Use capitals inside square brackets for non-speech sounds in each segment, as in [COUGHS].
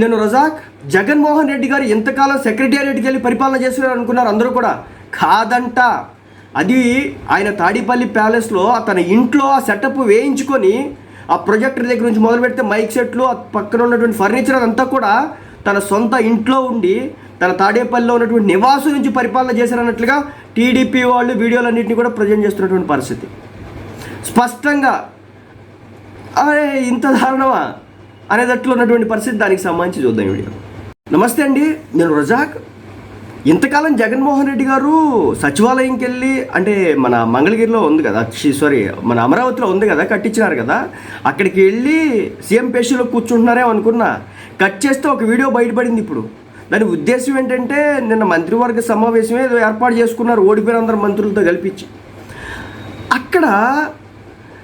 నేను రజాక్ జగన్మోహన్ రెడ్డి గారు ఎంతకాలం సెక్రటేరియట్కి వెళ్ళి పరిపాలన చేస్తున్నారు అనుకున్నారు అందరూ కూడా. కాదంట. అది ఆయన తాడిపల్లి ప్యాలెస్లో తన ఇంట్లో ఆ సెటప్ వేయించుకొని ఆ ప్రొజెక్టర్ దగ్గర నుంచి మొదలు పెడితే మైక్ సెట్లు పక్కన ఉన్నటువంటి ఫర్నిచర్ అదంతా కూడా తన సొంత ఇంట్లో ఉండి తన తాడేపల్లిలో ఉన్నటువంటి నివాసం నుంచి పరిపాలన చేశారన్నట్లుగా టీడీపీ వాళ్ళు వీడియోలన్నింటినీ కూడా ప్రజెంట్ చేస్తున్నటువంటి పరిస్థితి. స్పష్టంగా అరే ఇంత దారుణమా? అనేటట్లు ఉన్నటువంటి పరిస్థితి దానికి సంబంధించి చూద్దాం వీడియో. నమస్తే అండి నేను రజాక్. ఇంతకాలం జగన్మోహన్ రెడ్డి గారు సచివాలయంకి వెళ్ళి అంటే మన మంగళగిరిలో ఉంది కదా సారీ మన అమరావతిలో ఉంది కదా కట్టించినారు కదా అక్కడికి వెళ్ళి సీఎం పేషీలో కూర్చుంటున్నారే అనుకున్నా. కట్ చేస్తే ఒక వీడియో బయటపడింది ఇప్పుడు. దాని ఉద్దేశం ఏంటంటే నిన్న మంత్రివర్గ సమావేశమే ఏదో ఏర్పాటు చేసుకున్నారు ఓడిపోయిన అందరు మంత్రులతో కల్పించి. అక్కడ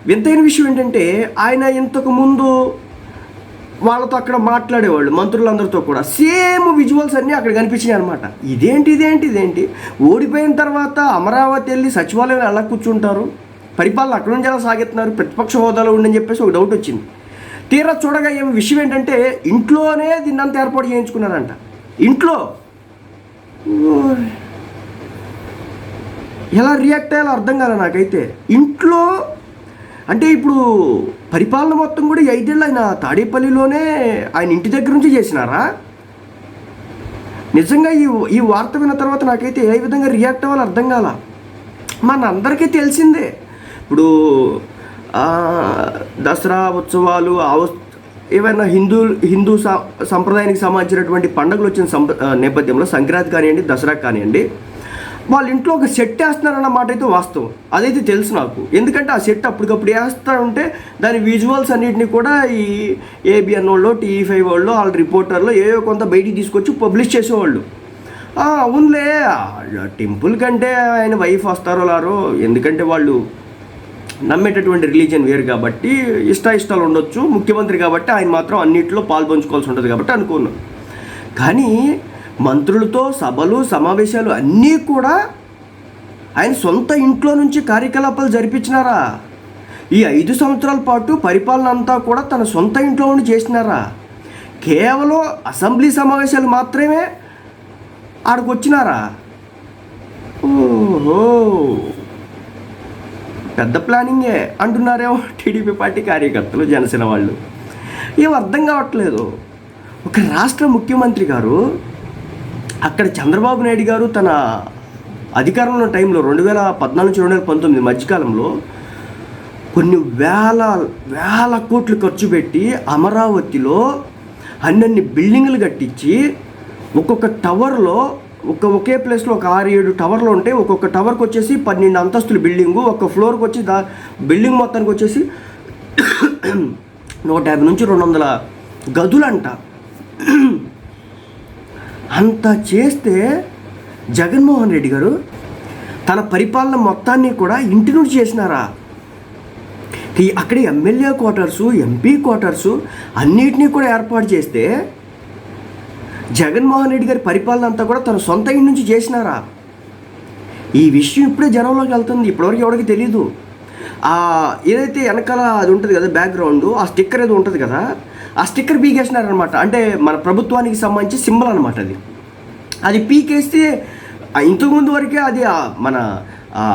వింతైన విషయం ఏంటంటే ఆయన ఇంతకు ముందు వాళ్ళతో అక్కడ మాట్లాడేవాళ్ళు మంత్రులందరితో కూడా. సేమ్ విజువల్స్ అన్నీ అక్కడ కనిపించినాయి అనమాట ఇదేంటి ఇదేంటి ఇదేంటి? ఓడిపోయిన తర్వాత అమరావతి వెళ్ళి సచివాలయం ఎలా కూర్చుంటారు. పరిపాలన అక్కడ నుంచి ఎలా సాగిస్తున్నారు ప్రతిపక్ష హోదాలో ఉండని చెప్పేసి ఒక డౌట్ వచ్చింది. తీరా చూడగా ఏం విషయం ఏంటంటే ఇంట్లోనే దీన్నంతా ఏర్పాటు చేయించుకున్నారంట. ఇంట్లో? ఎలా రియాక్ట్ అయ్యాలో అర్థం కాలే నాకైతే. ఇంట్లో అంటే ఇప్పుడు పరిపాలన మొత్తం కూడా ఐదేళ్ళు ఆయన తాడేపల్లిలోనే ఆయన ఇంటి దగ్గర నుంచి చేసినారా? నిజంగా ఈ ఈ వార్త విన్న తర్వాత నాకైతే ఏ విధంగా రియాక్ట్ అవ్వాలో అర్థం కాల. మన అందరికీ తెలిసిందే. ఇప్పుడు దసరా ఉత్సవాలు ఆ ఏవైనా హిందూ హిందూ సా సంప్రదాయానికి సంబంధించినటువంటి పండుగలు వచ్చిన సంప నేపథ్యంలో సంక్రాంతి కానివ్వండి దసరా కానివ్వండి వాళ్ళ ఇంట్లో ఒక సెట్ వేస్తున్నారన్న మాట అయితే వాస్తవం. అదైతే తెలుసు నాకు. ఎందుకంటే ఆ సెట్ అప్పటికప్పుడు వేస్తూ ఉంటే దాని విజువల్స్ అన్నిటిని కూడా ఈ ఏబిఎన్ వాళ్ళు టీవీ ఫైవ్ వాళ్ళు వాళ్ళ రిపోర్టర్లో ఏవో కొంత బయటికి తీసుకొచ్చి పబ్లిష్ చేసేవాళ్ళు. అవునులే టెంపుల్ కంటే ఆయన వైఫ్ వస్తారో లారో ఎందుకంటే వాళ్ళు నమ్మేటటువంటి రిలీజియన్ వేరు కాబట్టి ఇష్ట ఇష్టాలు ఉండొచ్చు ముఖ్యమంత్రి కాబట్టి ఆయన మాత్రం అన్నింటిలో పాల్పంచుకోవాల్సి ఉంటుంది కాబట్టి అనుకున్నాను కానీ మంత్రులతో సభలు సమావేశాలు అన్నీ కూడా ఆయన సొంత ఇంట్లో నుంచి కార్యకలాపాలు జరిపించినారా? ఈ ఐదు సంవత్సరాల పాటు పరిపాలన అంతా కూడా తన సొంత ఇంట్లో ఉండి చేసినారా? కేవలం అసెంబ్లీ సమావేశాలు మాత్రమే ఆడకొచ్చినారా? ఓహో! పెద్ద ప్లానింగే అంటున్నారేమో టీడీపీ పార్టీ కార్యకర్తలు జనసేన వాళ్ళు. ఏం అర్థం కావట్లేదు. ఒక రాష్ట్ర ముఖ్యమంత్రి గారు అక్కడ చంద్రబాబు నాయుడు గారు తన అధికారంలో టైంలో రెండు వేల పద్నాలుగు నుంచి రెండు వేల పంతొమ్మిది మధ్యకాలంలో కొన్ని వేల వేల కోట్లు ఖర్చు పెట్టి అమరావతిలో అన్నన్ని బిల్డింగ్లు కట్టించి ఒక్కొక్క టవర్లో ఒక ఒకే ప్లేస్లో ఒక ఆరు ఏడు టవర్లు ఉంటాయి ఒక్కొక్క టవర్కి వచ్చేసి పన్నెండు అంతస్తుల బిల్డింగు ఒక ఫ్లోర్కి వచ్చి దా బిల్డింగ్ మొత్తానికి వచ్చేసి [COUGHS] నూట యాభై నుంచి రెండు వందల గదులంట. అంత చేస్తే జగన్మోహన్ రెడ్డి గారు తన పరిపాలన మొత్తాన్ని కూడా ఇంటి నుండి చేసినారా? అక్కడ ఎమ్మెల్యే క్వార్టర్సు ఎంపీ క్వార్టర్సు అన్నిటినీ కూడా ఏర్పాటు చేస్తే జగన్మోహన్ రెడ్డి గారి పరిపాలన అంతా కూడా తన సొంత ఇంటి నుంచి చేసినారా? ఈ విషయం ఇప్పుడే జనంలోకి వెళ్తుంది. ఇప్పటివరకు ఎవరికి తెలియదు ఏదైతే వెనకాల అది ఉంటుంది కదా బ్యాక్గ్రౌండ్ ఆ స్టిక్కర్ ఏదో ఉంటుంది కదా ఆ స్టిక్కర్ పీకేసినారనమాట అంటే మన ప్రభుత్వానికి సంబంధించి సింబల్ అనమాట అది. అది పీకేస్తే ఇంతకుముందు వరకే అది మన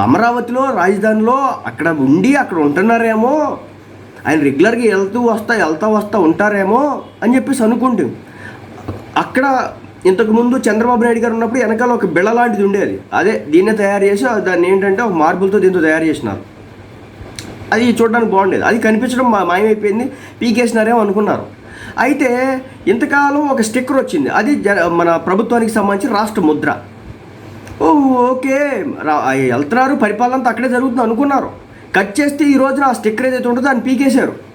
అమరావతిలో రాజధానిలో అక్కడ ఉండి అక్కడ ఉంటున్నారేమో ఆయన రెగ్యులర్గా వెళ్తూ వస్తా వెళ్తా వస్తా ఉంటారేమో అని చెప్పేసి అనుకుంటాం. అక్కడ ఇంతకుముందు చంద్రబాబు నాయుడు గారు ఉన్నప్పుడు వెనకాల ఒక బిళ్ళ లాంటిది ఉండేది. అదే దీన్నే తయారు చేసి దాన్ని ఏంటంటే ఒక మార్బుల్తో దీంతో తయారు చేసినారు. అది చూడడానికి బాగుండేది. అది కనిపించడం మా మాయమైపోయింది. పీకేసినారేమో అనుకున్నారు. అయితే ఇంతకాలం ఒక స్టిక్కర్ వచ్చింది. అది జ మన ప్రభుత్వానికి సంబంధించి రాష్ట్ర ముద్ర. Oh okay. వెళ్తున్నారు. పరిపాలన అక్కడే జరుగుతుంది అనుకున్నారు. కట్ చేస్తే ఈ రోజున ఆ స్టిక్కర్ ఏదైతే ఉంటుందో దాన్ని పీకేశారు.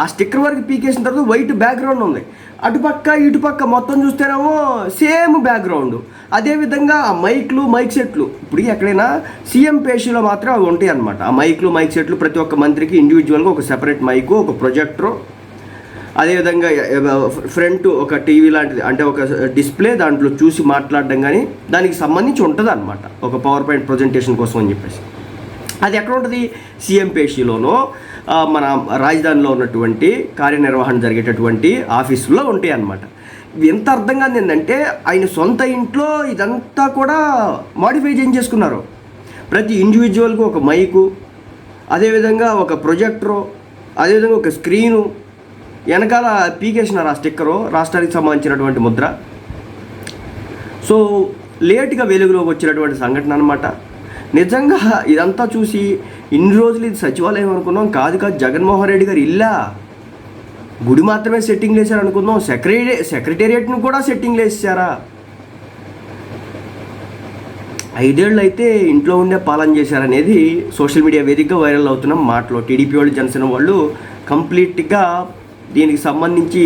ఆ స్టిక్కర్ వరకు పీకేసిన తర్వాత వైట్ బ్యాక్గ్రౌండ్ ఉంది. అటుపక్క ఇటుపక్క మొత్తం చూస్తేనేమో సేమ్ బ్యాక్గ్రౌండ్. అదేవిధంగా ఆ మైక్లు మైక్ సెట్లు. ఇప్పుడు ఎక్కడైనా సీఎం పేషీలో మాత్రం అవి ఉంటాయి అనమాట ఆ మైక్లు మైక్ సెట్లు ప్రతి ఒక్క మంత్రికి ఇండివిజువల్గా ఒక సెపరేట్ మైకు ఒక ప్రొజెక్టరు అదేవిధంగా ఫ్రంట్ ఒక టీవీ లాంటిది అంటే ఒక డిస్ప్లే దాంట్లో చూసి మాట్లాడడం కానీ దానికి సంబంధించి ఉంటుంది అనమాట ఒక పవర్ పాయింట్ ప్రజెంటేషన్ కోసం అని చెప్పేసి. అది ఎక్కడ ఉంటుంది? సీఎం పేషీలోనో మన రాజధానిలో ఉన్నటువంటి కార్యనిర్వహణ జరిగేటటువంటి ఆఫీసుల్లో ఉంటాయి అన్నమాట ఎంత అర్థం కాదు ఏంటంటే ఆయన సొంత ఇంట్లో ఇదంతా కూడా మాడిఫై చేంజ్ చేసుకున్నారు? ప్రతి ఇండివిజువల్కు ఒక మైకు అదేవిధంగా ఒక ప్రొజెక్టరు అదేవిధంగా ఒక స్క్రీను వెనకాల పీకేసినారు ఆ స్టిక్కరు రాష్ట్రానికి సంబంధించినటువంటి ముద్ర. సో లేట్గా వెలుగులోకి వచ్చినటువంటి సంఘటన అనమాట నిజంగా ఇదంతా చూసి ఇన్ని రోజులు ఇది సచివాలయం అనుకున్నాం. కాదు కాదు జగన్మోహన్ రెడ్డి గారు ఇల్లా. గుడి మాత్రమే సెట్టింగ్ వేశారు అనుకుందాం. సెక్రటరీ సెక్రటేరియట్ను కూడా సెట్టింగ్ వేసారా ఐదేళ్ళు అయితే ఇంట్లో ఉండే పాలన చేశారనేది సోషల్ మీడియా వేదికగా వైరల్ అవుతున్న మాటలు. టీడీపీ వాళ్ళు జనసేన వాళ్ళు కంప్లీట్గా దీనికి సంబంధించి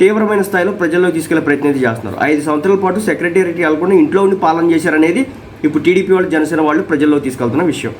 తీవ్రమైన స్థాయిలో ప్రజల్లో తీసుకెళ్ళే ప్రయత్నం చేస్తున్నారు. ఐదు సంవత్సరాల పాటు సెక్రటేరియట్ వెళ్ళకుండా ఇంట్లో ఉండి పాలన చేశారనేది ఇప్పుడు టీడీపీ వాళ్ళు జనసేన వాళ్ళు ప్రజల్లో తీసుకెళ్తున్న విషయం.